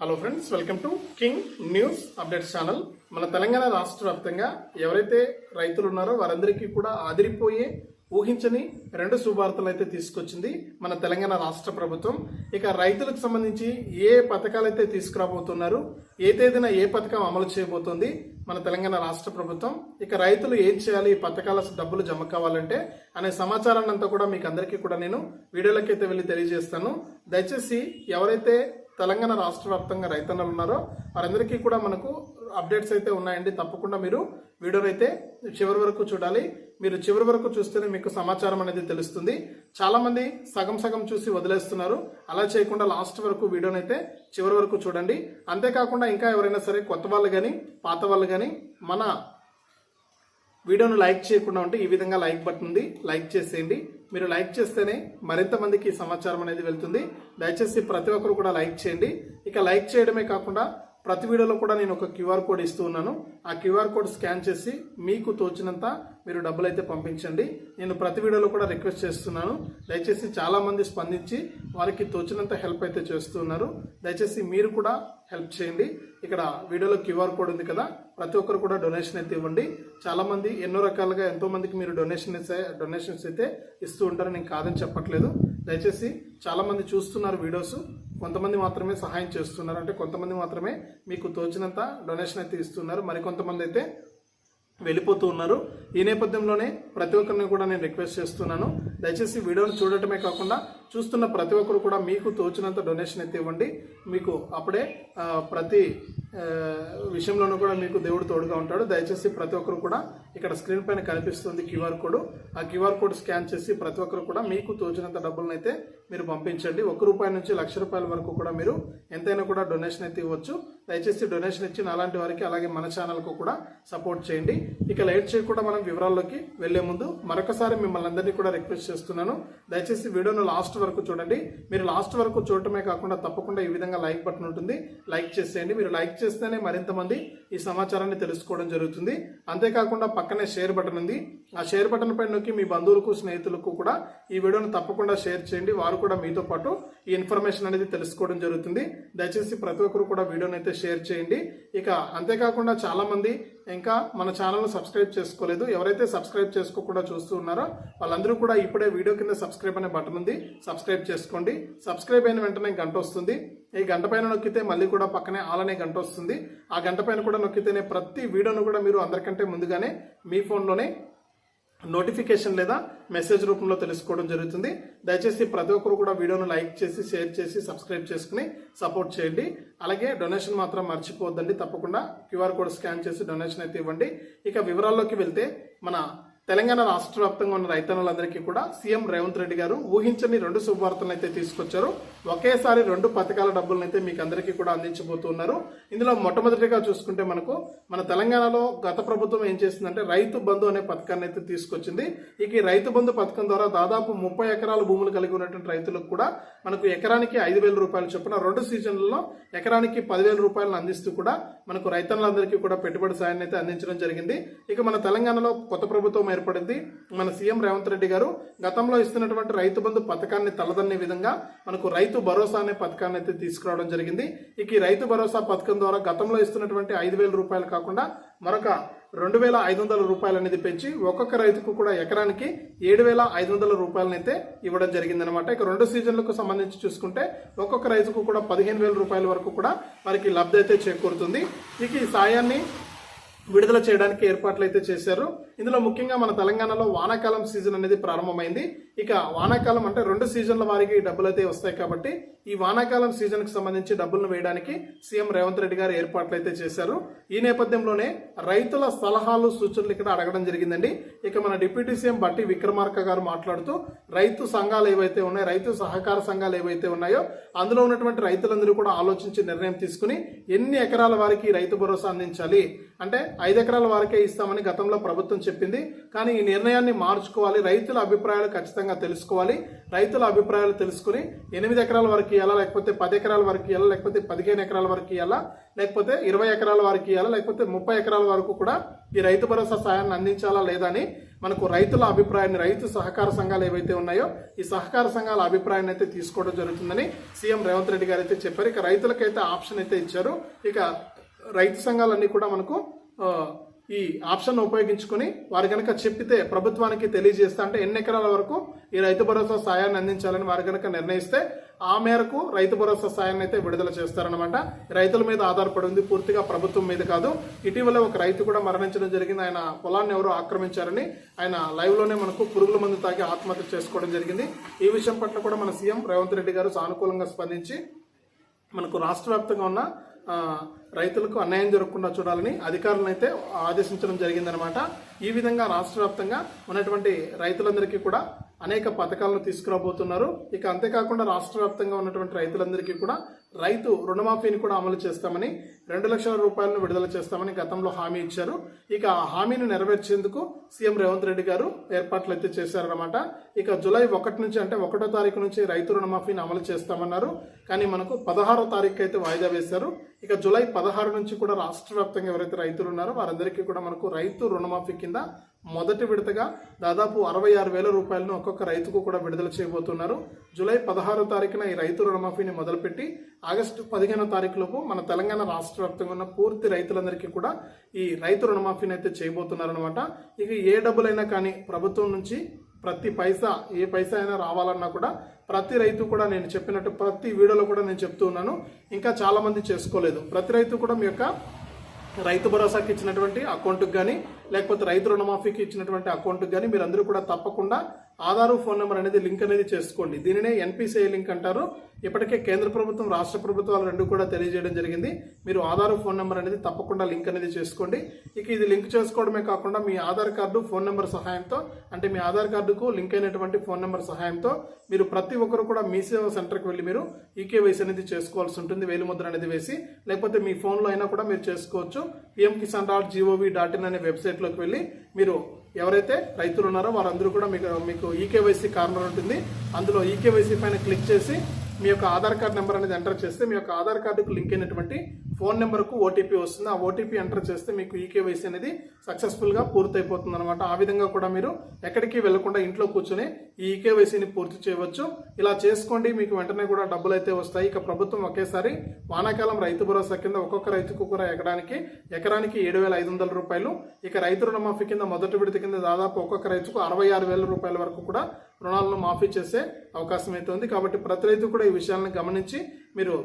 Hello friends welcome to king news updates channel మన తెలంగాణ రాష్ట్ర వ్యాప్తంగా ఎవరైతే రైతులు ఉన్నారో వారందరికీ కూడా ఆదిరిపోయే ఊహించని రెండు శుభార్తలు అయితే తీసుకొచ్చింది మన తెలంగాణ రాష్ట్ర ప్రభుత్వం. ఇక రైతులకు సంబంధించి ఏ పథకాలు అయితే తీసుకురాబోతున్నారు ఏ తేదీన ఏ పథకం అమలు చేయబోతోంది మన తెలంగాణ రాష్ట్ర ప్రభుత్వం. ఇక రైతులు ఏం చేయాలి ఈ పథకాల డబ్బులు జమ కావాలంటే అనే సమాచారాన్ని అంతా కూడా మీకు అందరికీ కూడా నేను వీడియోలకైతే వెళ్ళి తెలియజేస్తాను. దయచేసి ఎవరైతే తెలంగాణ రాష్ట్ర వ్యాప్తంగా రైతన్నలు ఉన్నారో వారందరికీ కూడా మనకు అప్డేట్స్ అయితే ఉన్నాయండి. తప్పకుండా మీరు వీడియోలు అయితే చివరి వరకు చూడాలి. మీరు చివరి వరకు చూస్తేనే మీకు సమాచారం అనేది తెలుస్తుంది. చాలామంది సగం సగం చూసి వదిలేస్తున్నారు. అలా చేయకుండా లాస్ట్ వరకు వీడియోని అయితే చివరి వరకు చూడండి. అంతేకాకుండా ఇంకా ఎవరైనా సరే కొత్త వాళ్ళు కానీ పాత వాళ్ళు కానీ మన వీడియోను లైక్ చేయకుండా ఉంటే ఈ విధంగా లైక్ బటన్ ఉంది. లైక్ చేసేయండి. మీరు లైక్ చేస్తేనే మరింత మందికి సమాచారం అనేది వెళ్తుంది. దయచేసి ప్రతి ఒక్కరు కూడా లైక్ చేయండి. ఇక లైక్ చేయడమే కాకుండా ప్రతి వీడియోలో కూడా నేను ఒక క్యూఆర్ కోడ్ ఇస్తూ ఉన్నాను. ఆ క్యూఆర్ కోడ్ స్కాన్ చేసి మీకు తోచినంత మీరు డబ్బులు అయితే పంపించండి. నేను ప్రతి వీడియోలో కూడా రిక్వెస్ట్ చేస్తున్నాను. దయచేసి చాలామంది స్పందించి వారికి తోచినంత హెల్ప్ అయితే చేస్తున్నారు దయచేసి మీరు కూడా హెల్ప్ చేయండి. ఇక్కడ వీడియోలో క్యూఆర్ కోడ్ ఉంది కదా ప్రతి ఒక్కరు కూడా డొనేషన్ అయితే ఇవ్వండి. చాలామంది ఎన్నో రకాలుగా ఎంతోమందికి మీరు డొనేషన్ డొనేషన్స్ అయితే ఇస్తూ ఉంటారు నేను కాదని చెప్పట్లేదు. దయచేసి చాలామంది చూస్తున్నారు వీడియోస్. కొంతమంది మాత్రమే సహాయం చేస్తున్నారు. అంటే కొంతమంది మాత్రమే మీకు తోచినంత డొనేషన్ అయితే ఇస్తున్నారు. మరికొంతమంది అయితే వెళ్ళిపోతూ ఉన్నారు. ఈ నేపథ్యంలోనే ప్రతి ఒక్కరిని కూడా నేను రిక్వెస్ట్ చేస్తున్నాను. దయచేసి వీడియోని చూడటమే కాకుండా చూస్తున్న ప్రతి ఒక్కరు కూడా మీకు తోచినంత డొనేషన్ అయితే ఇవ్వండి. మీకు అప్పుడే ప్రతి విషయంలోనూ కూడా మీకు దేవుడు తోడుగా ఉంటాడు. దయచేసి ప్రతి ఒక్కరు కూడా ఇక్కడ స్క్రీన్ పైన కనిపిస్తుంది క్యూఆర్ కోడ్. ఆ క్యూఆర్ కోడ్ స్కాన్ చేసి ప్రతి ఒక్కరు కూడా మీకు తోచినంత డబ్బులను అయితే మీరు పంపించండి. ఒక్క రూపాయి నుంచి లక్ష రూపాయల వరకు కూడా మీరు ఎంతైనా కూడా డొనేషన్ అయితే ఇవ్వచ్చు. దయచేసి డొనేషన్ ఇచ్చిన అలాంటి వారికి అలాగే మన ఛానల్కు కూడా సపోర్ట్ చేయండి. ఇక లేట్ చేయకుండా మనం వివరాల్లోకి వెళ్ళే ముందు మరొకసారి మిమ్మల్ని అందరినీ కూడా రిక్వెస్ట్ చేస్తున్నాను. దయచేసి వీడియోను లాస్ట్ వరకు చూడండి. మీరు లాస్ట్ వరకు చూడటమే కాకుండా తప్పకుండా ఈ విధంగా లైక్ బటన్ ఉంటుంది. లైక్ చేసేయండి. మీరు లైక్ చేస్తేనే మరింత మంది ఈ సమాచారాన్ని తెలుసుకోవడం జరుగుతుంది. అంతేకాకుండా పక్కనే షేర్ బటన్ ఉంది. ఆ షేర్ బటన్ పైన నొక్కి మీ బంధువులకు స్నేహితులకు కూడా ఈ వీడియోను తప్పకుండా షేర్ చేయండి. వారు కూడా మీతో పాటు ఈ ఇన్ఫర్మేషన్ అనేది తెలుసుకోవడం జరుగుతుంది. దయచేసి ప్రతి ఒక్కరు కూడా వీడియోని అయితే షేర్ చేయండి. ఇక అంతేకాకుండా చాలామంది ఇంకా మన ఛానల్ను సబ్స్క్రైబ్ చేసుకోలేదు. ఎవరైతే సబ్స్క్రైబ్ చేసుకోకుండా చూస్తూ ఉన్నారో వాళ్ళందరూ కూడా ఇప్పుడే వీడియో కింద సబ్స్క్రైబ్ అనే బటన్ ఉంది. సబ్స్క్రైబ్ చేసుకోండి. సబ్స్క్రైబ్ అయిన వెంటనే గంట వస్తుంది. ఈ గంట పైన నొక్కితే మళ్ళీ కూడా పక్కనే ఆల్ అనే గంట వస్తుంది. ఆ గంట పైన కూడా నొక్కితేనే ప్రతి వీడియోను కూడా మీరు అందరికంటే ముందుగానే మీ ఫోన్లోనే నోటిఫికేషన్ లేదా మెసేజ్ రూపంలో తెలుసుకోవడం జరుగుతుంది. దయచేసి ప్రతి ఒక్కరు కూడా వీడియోను లైక్ చేసి షేర్ చేసి సబ్స్క్రైబ్ చేసుకుని సపోర్ట్ చేయండి. అలాగే డొనేషన్ మాత్రం మర్చిపోవద్దండి. తప్పకుండా క్యూఆర్ కోడ్ స్కాన్ చేసి డొనేషన్ అయితే ఇవ్వండి. ఇక వివరాల్లోకి వెళ్తే మన తెలంగాణ రాష్ట్ర వ్యాప్తంగా ఉన్న రైతన్నులందరికీ కూడా సీఎం రేవంత్ రెడ్డి గారు ఊహించని రెండు శుభవార్తలను అయితే తీసుకొచ్చారు. ఒకేసారి రెండు పథకాల డబ్బులను అయితే మీకు అందరికీ కూడా అందించబోతున్నారు. ఇందులో మొట్టమొదటిగా చూసుకుంటే మనకు మన తెలంగాణలో గత ప్రభుత్వం ఏం చేసిందంటే రైతు బంధు అనే పథకాన్ని అయితే తీసుకొచ్చింది. ఇక ఈ రైతు బంధు పథకం ద్వారా దాదాపు ముప్పై ఎకరాల భూములు కలిగి ఉన్నటువంటి రైతులకు కూడా మనకు ఎకరానికి ఐదు వేల రూపాయలు చొప్పున రెండు సీజన్లలో ఎకరానికి పదివేల రూపాయలను అందిస్తూ కూడా మనకు రైతన్నులందరికీ కూడా పెట్టుబడి సాయాన్ని అయితే అందించడం జరిగింది. ఇక మన తెలంగాణలో కొత్త ప్రభుత్వం ఏర్పడింది. మన సీఎం రేవంత్ రెడ్డి గారు గతంలో ఇస్తున్నటువంటి రైతు బంధు పథకాన్ని తలదన్నే విధంగా మనకు రైతు భరోసా అనే పథకాన్ని అయితే తీసుకురావడం జరిగింది. ఇక ఈ రైతు భరోసా పథకం ద్వారా గతంలో ఇస్తున్నటువంటి ఐదు వేల రూపాయలు కాకుండా మరొక రెండు వేల ఐదు వందల రూపాయలు అనేది పెంచి ఒక్కొక్క రైతుకు కూడా ఎకరానికి ఏడు వేల ఐదు వందల రూపాయలనైతే ఇవ్వడం జరిగిందనమాట ఇక రెండు సీజన్లకు సంబంధించి చూసుకుంటే ఒక్కొక్క రైతుకు కూడా పదిహేను వేల రూపాయల వరకు కూడా వారికి లబ్ధి అయితే చేకూరుతుంది. ఇక ఈ సాయాన్ని విడుదల చేయడానికి ఏర్పాట్లు అయితే చేశారు. ఇందులో ముఖ్యంగా మన తెలంగాణలో వానాకాలం సీజన్ అనేది ప్రారంభమైంది. ఇక వానాకాలం అంటే రెండు సీజన్ల వారికి డబ్బులు అయితే వస్తాయి కాబట్టి ఈ వానాకాలం సీజన్కి సంబంధించి డబ్బులను వేయడానికి సీఎం రేవంత్ రెడ్డి గారు ఏర్పాట్లు అయితే చేశారు. ఈ నేపథ్యంలోనే రైతుల సలహాలు సూచనలు ఇక్కడ అడగడం జరిగిందండి. ఇక మన డిప్యూటీ సీఎం బట్టి విక్రమార్క గారు మాట్లాడుతూ రైతు సంఘాలు ఏవైతే ఉన్నాయో రైతు సహకార సంఘాలు ఏవైతే ఉన్నాయో అందులో ఉన్నటువంటి రైతులందరూ కూడా ఆలోచించి నిర్ణయం తీసుకుని ఎన్ని ఎకరాల వారికి రైతు భరోసా అందించాలి? అంటే ఐదు ఎకరాల వారికే ఇస్తామని గతంలో ప్రభుత్వం చెప్పింది. కానీ ఈ నిర్ణయాన్ని మార్చుకోవాలి. రైతుల అభిప్రాయాలు ఖచ్చితంగా తెలుసుకోవాలి. రైతుల అభిప్రాయాలు తెలుసుకుని ఎనిమిది ఎకరాల వరకు ఇవ్వాలా లేకపోతే పది ఎకరాల వరకు ఇవ్వాలా లేకపోతే పదిహేను ఎకరాల వరకు ఇవ్వాలా లేకపోతే ఇరవై ఎకరాల వరకు ఇవ్వాలా లేకపోతే ముప్పై ఎకరాల వరకు కూడా ఈ రైతు భరోసా సాయాన్ని అందించాలా లేదా అని మనకు రైతుల అభిప్రాయాన్ని రైతు సహకార సంఘాలు ఏవైతే ఉన్నాయో ఈ సహకార సంఘాల అభిప్రాయాన్ని అయితే తీసుకోవడం జరుగుతుందని సీఎం రేవంత్ రెడ్డి గారు అయితే చెప్పారు. ఇక రైతులకైతే ఆప్షన్ అయితే ఇచ్చారు. ఇక రైతు సంఘాలన్నీ కూడా మనకు ఈ ఆప్షన్ ఉపయోగించుకొని వారు కనుక చెప్పితే ప్రభుత్వానికి తెలియజేస్తా అంటే ఎన్ని ఎకరాల వరకు ఈ రైతు భరోసా సాయాన్ని అందించాలని వారు కనుక నిర్ణయిస్తే ఆ మేరకు రైతు భరోసా సాయాన్ని అయితే విడుదల చేస్తారనమాట రైతుల మీద ఆధారపడి ఉంది పూర్తిగా ప్రభుత్వం మీద కాదు. ఇటీవల ఒక రైతు కూడా మరణించడం జరిగింది. ఆయన పొలాన్ని ఎవరో ఆక్రమించారని ఆయన లైవ్లోనే మనకు పురుగుల మందు తాగి ఆత్మహత్య చేసుకోవడం జరిగింది. ఈ విషయం పట్ల కూడా మన సీఎం రేవంత్ రెడ్డి గారు సానుకూలంగా స్పందించి మనకు రాష్ట్ర వ్యాప్తంగా ఉన్న రైతులకు అన్యాయం జరగకుండా చూడాలని అధికారులను అయితే ఆదేశించడం జరిగిందనమాట ఈ విధంగా రాష్ట్ర వ్యాప్తంగా ఉన్నటువంటి రైతులందరికీ కూడా అనేక పథకాలను తీసుకురాబోతున్నారు. ఇక అంతేకాకుండా రాష్ట్ర వ్యాప్తంగా ఉన్నటువంటి రైతులందరికీ కూడా రైతు రుణమాఫీని కూడా అమలు చేస్తామని రెండు లక్షల రూపాయలను విడుదల చేస్తామని గతంలో హామీ ఇచ్చారు. ఇక ఆ హామీని నెరవేర్చేందుకు సీఎం రేవంత్ రెడ్డి గారు ఏర్పాట్లు అయితే చేశారనమాట ఇక జూలై ఒకటి నుంచి అంటే ఒకటో తారీఖు నుంచి రైతు రుణమాఫీని అమలు చేస్తామన్నారు. కానీ మనకు పదహారో తారీఖు అయితే వాయిదా వేశారు. ఇక జూలై పదహారు నుంచి కూడా రాష్ట్ర వ్యాప్తంగా ఎవరైతే రైతులు ఉన్నారో వారందరికీ కూడా మనకు రైతు రుణమాఫీ కింద మొదటి విడతగా దాదాపు అరవై ఆరు వేల రూపాయలను ఒక్కొక్క రైతుకు కూడా విడుదల చేయబోతున్నారు. జూలై పదహారో తారీఖున ఈ రైతు రుణమాఫీని మొదలుపెట్టి ఆగస్టు పదిహేనో తారీఖులోపు మన తెలంగాణ రాష్ట్ర వ్యాప్తంగా ఉన్న పూర్తి రైతులందరికీ కూడా ఈ రైతు రుణమాఫీని అయితే చేయబోతున్నారనమాట ఇక ఏ డబ్బులైనా కానీ ప్రభుత్వం నుంచి ప్రతి పైసా ఏ పైసా అయినా రావాలన్నా కూడా ప్రతి రైతు కూడా నేను చెప్పినట్టు ప్రతి వీడియోలో కూడా నేను చెప్తూ ఉన్నాను. ఇంకా చాలామంది చేసుకోలేదు. ప్రతి రైతు కూడా మీ యొక్క రైతు భరోసాకి ఇచ్చినటువంటి అకౌంట్కి కానీ లేకపోతే రైతు రుణమాఫీకి ఇచ్చినటువంటి అకౌంట్కి కానీ మీరు అందరూ కూడా తప్పకుండా ఆధారు ఫోన్ నెంబర్ అనేది లింక్ అనేది చేసుకోండి. దీనినే ఎన్పిసిఐ లింక్ అంటారు. ఇప్పటికే కేంద్ర ప్రభుత్వం రాష్ట్ర ప్రభుత్వాలు రెండు కూడా తెలియజేయడం జరిగింది. మీరు ఆధార్ ఫోన్ నెంబర్ అనేది తప్పకుండా లింక్ అనేది చేసుకోండి. ఇక ఇది లింక్ చేసుకోవడమే కాకుండా మీ ఆధార్ కార్డు ఫోన్ నెంబర్ సహాయంతో అంటే మీ ఆధార్ కార్డుకు లింక్ అయినటువంటి ఫోన్ నెంబర్ సహాయంతో మీరు ప్రతి ఒక్కరు కూడా మీ సేవ సెంటర్కి వెళ్ళి మీరు ఈకేవైసీ అనేది చేసుకోవాల్సి ఉంటుంది. వేలిముద్ర అనేది వేసి లేకపోతే మీ ఫోన్లో అయినా కూడా మీరు చేసుకోవచ్చు. PM Kisan dot GOV dot in అనే వెబ్సైట్లోకి వెళ్ళి మీరు ఎవరైతే రైతులు ఉన్నారో వారందరూ కూడా మీకు మీకు ఈకేవైసీ కార్నర్ ఉంటుంది. అందులో ఈకేవైసీ పైన క్లిక్ చేసి మీ యొక్క ఆధార్ కార్డ్ నెంబర్ అనేది ఎంటర్ చేస్తే మీ యొక్క ఆధార్ కార్డుకు లింక్ అయినటువంటి ఫోన్ నెంబర్కు ఓటీపీ వస్తుంది. ఆ ఓటీపీ ఎంటర్ చేస్తే మీకు ఈకేవైసీ అనేది సక్సెస్ఫుల్గా పూర్తయిపోతుంది అనమాట ఆ విధంగా కూడా మీరు ఎక్కడికి వెళ్ళకుండా ఇంట్లో కూర్చొని ఈ ఈకేవైసీని పూర్తి చేయవచ్చు. ఇలా చేసుకోండి. మీకు వెంటనే కూడా డబ్బులు అయితే వస్తాయి. ఇక ప్రభుత్వం ఒకేసారి వానాకాలం రైతు భరోసా కింద ఒక్కొక్క రైతుకు కూడా ఎకరానికి ఎకరానికి ఏడు వేల ఐదు వందల రూపాయలు. ఇక రైతు రుణమాఫీ కింద మొదటి విడత కింద దాదాపు ఒక్కొక్క రైతుకు అరవై ఆరు వేల రూపాయల వరకు కూడా రుణాలను మాఫీ చేసే అవకాశం అయితే ఉంది. కాబట్టి ప్రతి రైతు కూడా ఈ విషయాలను గమనించి మీరు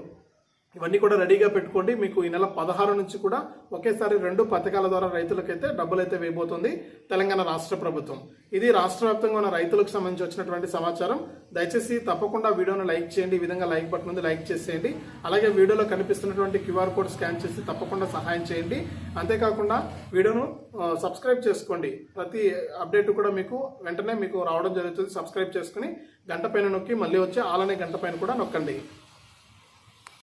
ఇవన్నీ కూడా రెడీగా పెట్టుకోండి. మీకు ఈ నెల పదహారు నుంచి కూడా ఒకేసారి రెండు పథకాల ద్వారా రైతులకైతే డబ్బులు అయితే వేయబోతుంది తెలంగాణ రాష్ట్ర ప్రభుత్వం. ఇది రాష్ట్ర వ్యాప్తంగా ఉన్న రైతులకు సంబంధించి వచ్చినటువంటి సమాచారం. దయచేసి తప్పకుండా వీడియోను లైక్ చేయండి. ఈ విధంగా లైక్ బటన్ ఉంది లైక్ చేసేయండి. అలాగే వీడియోలో కనిపిస్తున్నటువంటి క్యూఆర్ కోడ్ స్కాన్ చేసి తప్పకుండా సహాయం చేయండి. అంతేకాకుండా వీడియోను సబ్స్క్రైబ్ చేసుకోండి. ప్రతి అప్డేట్ కూడా మీకు వెంటనే మీకు రావడం జరుగుతుంది. సబ్స్క్రైబ్ చేసుకుని గంట పైన నొక్కి మళ్ళీ వచ్చి ఆలనే గంట పైన కూడా నొక్కండి.